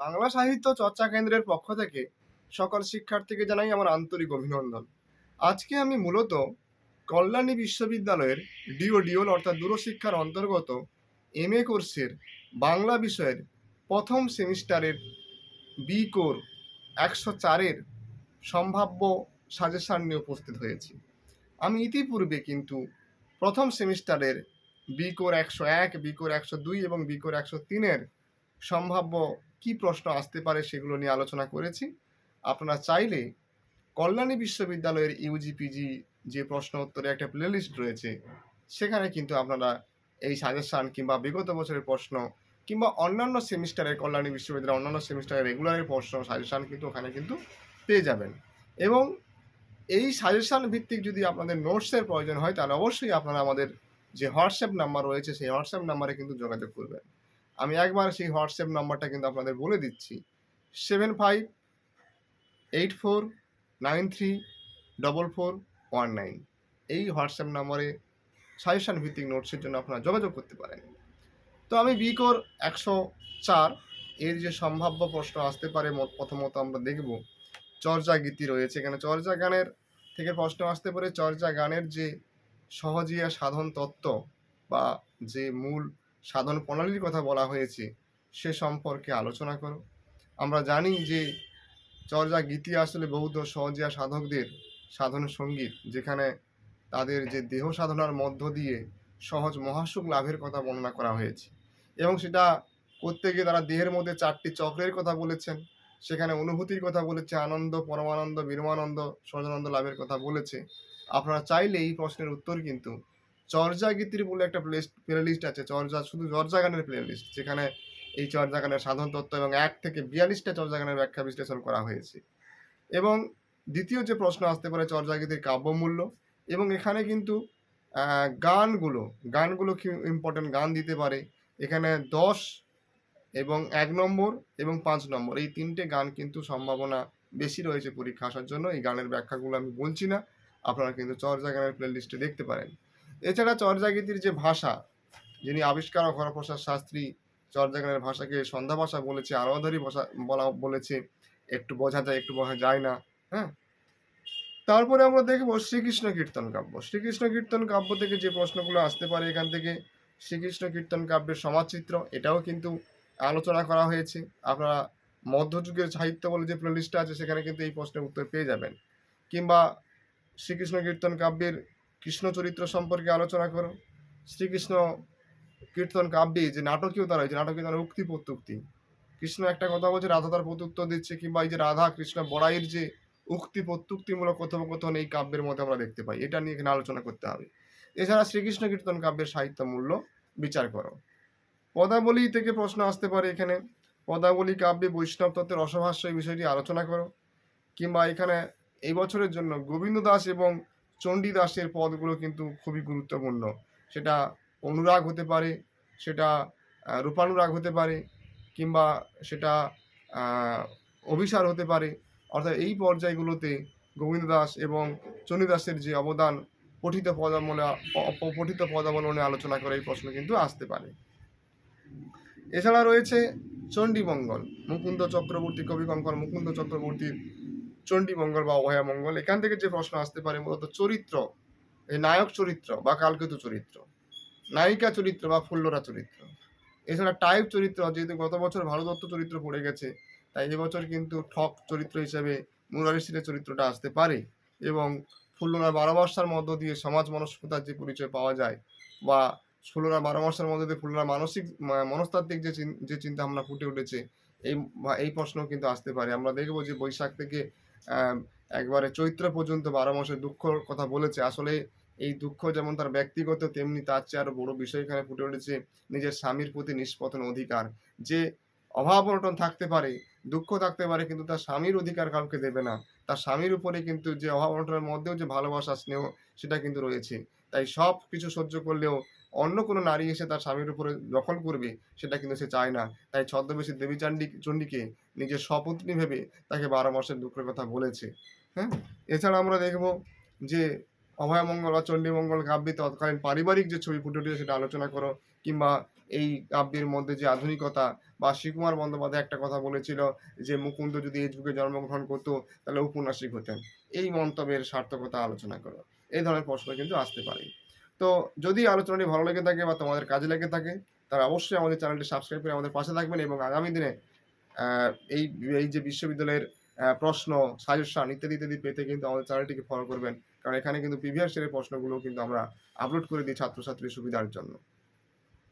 বাংলা সাহিত্য চর্চা কেন্দ্রের পক্ষ থেকে সকল শিক্ষার্থীকে জানাই আমার আন্তরিক অভিনন্দন। আজকে আমি মূলত কল্যাণী বিশ্ববিদ্যালয়ের ডিওডিওল অর্থাৎ দূরশিক্ষার অন্তর্গত এম এ কোর্সের বাংলা বিষয়ের প্রথম সেমিস্টারের বি কোর একশো চারের সম্ভাব্য সাজেশান নিয়ে উপস্থিত হয়েছি। আমি ইতিপূর্বে কিন্তু প্রথম সেমিস্টারের বি কোর একশো এক, বি কোর একশো দুই এবং বি কোর একশো তিনের সম্ভাব্য কি প্রশ্ন আসতে পারে সেগুলো নিয়ে আলোচনা করেছি। আপনারা চাইলে কল্যাণী বিশ্ববিদ্যালয়ের ইউজি পিজি যে প্রশ্ন উত্তরে একটা প্লেলিস্ট রয়েছে, সেখানে কিন্তু আপনারা এই সাজেশান কিংবা বিগত বছরের প্রশ্ন কিংবা অন্যান্য সেমিস্টারের কল্যাণী বিশ্ববিদ্যালয়ের অন্যান্য সেমিস্টারের রেগুলারের প্রশ্ন সাজেশান কিন্তু ওখানে কিন্তু পেয়ে যাবেন। এবং এই সাজেশান ভিত্তিক যদি আপনাদের নোটসের প্রয়োজন হয়, তাহলে অবশ্যই আপনারা আমাদের যে হোয়াটসঅ্যাপ নাম্বার রয়েছে, সেই হোয়াটসঅ্যাপ নাম্বারে কিন্তু যোগাযোগ করবেন। আমি একবার সেই হোয়াটসঅ্যাপ নাম্বারটা কিন্তু আপনাদের বলে দিচ্ছি। Seven five eight four nine three double four one nine. এই হোয়াটসঅ্যাপ নাম্বারে সাজেশান ভিত্তিক নোটসের জন্য আপনারা যোগাযোগ করতে পারেন। তো আমি বিকোর একশো চার, এর যে সম্ভাব্য প্রশ্ন আসতে পারে মত- প্রথমত আমরা দেখব। চর্যা গীতি রয়েছে এখানে। চর্যা গানের থেকে প্রশ্ন আসতে পারে, চর্যা গানের যে সহজিয়া সাধন তত্ত্ব বা যে মূল সাধন প্রণালীর কথা বলা হয়েছে, সে সম্পর্কে আলোচনা করো। আমরা জানি যে চর্যা গীতি আসলে বৌদ্ধ সহজিয়া সাধকদের সাধন সংগীত, যেখানে তাদের যে দেহ সাধনার মধ্য দিয়ে সহজ মহাসুখ লাভের কথা বর্ণনা করা হয়েছে। এবং সেটা করতে গিয়ে তারা দেহের মধ্যে চারটি চক্রের কথা বলেছেন, সেখানে অনুভূতির কথা বলেছে, আনন্দ, পরমানন্দ বিরমানন্দ সহজানন্দ লাভের কথা বলেছে। আপনারা চাইলে এই প্রশ্নের উত্তর কিন্তু চর্যা গীতির বলে একটা প্লে প্লেলিস্ট আছে। চর্যা, শুধু চর্যা গানের প্লেলিস্ট যেখানে এই চর্যা গানের সাধন তত্ত্ব এবং এক থেকে বিয়াল্লিশটা চর্যা গানের ব্যাখ্যা বিশ্লেষণ করা হয়েছে। এবং দ্বিতীয় যে প্রশ্ন আসতে পারে, চর্যা গীতির কাব্যমূল্য, এবং এখানে কিন্তু গানগুলো গানগুলো কি ইম্পর্টেন্ট গান দিতে পারে? এখানে দশ এবং এক নম্বর এবং পাঁচ নম্বর, এই তিনটে গান কিন্তু সম্ভাবনা বেশি রয়েছে পরীক্ষা আসার জন্য। এই গানের ব্যাখ্যাগুলো আমি বলছি না, আপনারা কিন্তু চর্যা গানের প্লেলিস্টে দেখতে পারেন। এছাড়া চর্যাগীতির যে ভাষা, যিনি আবিষ্কারক হরপ্রসাদ শাস্ত্রী চর্যাগানের ভাষাকে সন্ধ্যা ভাষা বলেছে আরোধরি ভাষা বলা বলেছে, একটু বোঝা যায়, একটু বোঝা যায় না হ্যাঁ? তারপরে আমরা দেখব শ্রীকৃষ্ণ কীর্তন কাব্য। শ্রীকৃষ্ণ কীর্তন কাব্য থেকে যে প্রশ্নগুলো আসতে পারে এখান থেকে, শ্রীকৃষ্ণ কীর্তন কাব্যের সমাজচিত্র, এটাও কিন্তু আলোচনা করা হয়েছে। আপনারা মধ্যযুগের সাহিত্য বলে যে প্লেলিস্টটা আছে, সেখানে কিন্তু এই প্রশ্নের উত্তর পেয়ে যাবেন। কিংবা শ্রীকৃষ্ণ কীর্তন কাব্যের কৃষ্ণ চরিত্র সম্পর্কে আলোচনা করো। শ্রীকৃষ্ণ কীর্তন কাব্যে যে নাটকীয় নাটকীয়তা রয়েছে নাটকীয়তার উক্তি প্রত্যুক্তি। কৃষ্ণ একটা কথা বলছে, রাধা তার প্রত্যুত্তর দিচ্ছে, কিংবা এই যে রাধা কৃষ্ণ বড়াইয়ের যে উক্তি প্রত্যুক্তিমূলক কথোপকথন এই কাব্যের মধ্যে আমরা দেখতে পাই, এটা নিয়ে এখানে আলোচনা করতে হবে। এছাড়া শ্রীকৃষ্ণ কীর্তন কাব্যের সাহিত্য মূল্য বিচার করো। পদাবলী থেকে প্রশ্ন আসতে পারে এখানে, পদাবলী কাব্যে বৈষ্ণব তত্ত্বের রসভাষ্য এই বিষয়টি আলোচনা করো, কিংবা এখানে এই বছরের জন্য গোবিন্দ দাস এবং চণ্ডী দাসের পদগুলো কিন্তু খুবই গুরুত্বপূর্ণ। সেটা অনুরাগ হতে পারে, সেটা রূপানুরাগ হতে পারে, কিংবা সেটা অভিসার হতে পারে। অর্থাৎ এই পর্যায়গুলোতে গোবিন্দ দাস এবং চণ্ডীদাসের যে অবদান, পঠিত পদাবলী অপ- পঠিত পদাবলনে আলোচনা করে এই প্রশ্ন কিন্তু আসতে পারে। এছাড়া রয়েছে চণ্ডীমঙ্গল, মুকুন্দ চক্রবর্তী, কবি কঙ্কর মুকুন্দ চক্রবর্তীর চণ্ডীমঙ্গল বা অভয়ামঙ্গল এখান থেকে যে প্রশ্ন আসতে পারে মূলত চরিত্র, এই নায়ক চরিত্র বা কালকেতু চরিত্র, নায়িকা চরিত্র বা ফুল্লরা চরিত্র। এছাড়া টাইপ চরিত্র, যেহেতু গত বছর ভারতত্ব চরিত্র পড়ে গেছে, তাই এবছর কিন্তু ঠক চরিত্র হিসেবে মুরারি সিটের চরিত্রটা আসতে পারে এবং ফুল্লরা বারো বর্ষার মধ্য দিয়ে সমাজ মনস্কতার যে পরিচয় পাওয়া যায় বা ষোলোরা বারো মাসের মধ্যে দিয়ে ফুলরা মানসিক মনস্তাত্ত্বিক যে চিন্তা ভাবনা ফুটে উঠেছে, এই এই প্রশ্ন কিন্তু আসতে পারে। আমরা দেখব যে বৈশাখ থেকে একবারে চৈত্র পর্যন্ত বারো মাসের দুঃখর কথা বলেছে। আসলে এই দুঃখ যেমন তার ব্যক্তিগত, তেমনি তার চেয়ে আরও বড় বিষয় এখানে ফুটে উঠেছে নিজের স্বামীর প্রতি নিষ্পতন অধিকার। যে অভাব অনটন থাকতে পারে, দুঃখ থাকতে পারে, কিন্তু তার স্বামীর অধিকার কাউকে দেবে না। তার স্বামীর উপরে কিন্তু যে অভাব অনটনের মধ্যেও যে ভালোবাসা, স্নেহ, সেটা কিন্তু রয়েছে। তাই সব কিছু সহ্য করলেও অন্য কোনো নারী এসে তার স্বামীর উপরে দখল করবে, সেটা কিন্তু সে চায় না। তাই ছদ্মবেশী দেবী চান্ডী চণ্ডীকে নিজের স্বপত্নী ভেবে তাকে বারো মাসের দুঃখের কথা বলেছে। হ্যাঁ? এছাড়া আমরা দেখব যে অভয়মঙ্গল বা চণ্ডীমঙ্গল কাব্যে তৎকালীন পারিবারিক যে ছবি ফুটে উঠেছে সেটা আলোচনা করো, কিংবা এই কাব্যের মধ্যে যে আধুনিকতা বা শিবকুমার বন্দ্যোপাধ্যায় একটা কথা বলেছিল যে মুকুন্দ যদি এই যুগে জন্মগ্রহণ করতো, তাহলে ঔপন্যাসিক হতেন। এই মন্তব্যের সার্থকতা আলোচনা করো। এই ধরনের প্রশ্ন কিন্তু আসতে পারে। তো যদি আলোচনাটি ভালো লেগে থাকে বা তোমাদের কাজে লেগে থাকে তারা অবশ্যই আমাদের চ্যানেলটি সাবস্ক্রাইব করে আমাদের পাশে থাকবেন এবং আগামী দিনে এই এই যে বিশ্ববিদ্যালয়ের প্রশ্ন সাজেশন ইত্যাদি ইত্যাদি পেতে কিন্তু আমাদের চ্যানেলটিকে ফলো করবেন। কারণ এখানে কিন্তু প্রিভিয়াস ইয়ারের প্রশ্নগুলো কিন্তু আমরা আপলোড করে দিই ছাত্রছাত্রীর সুবিধার জন্য।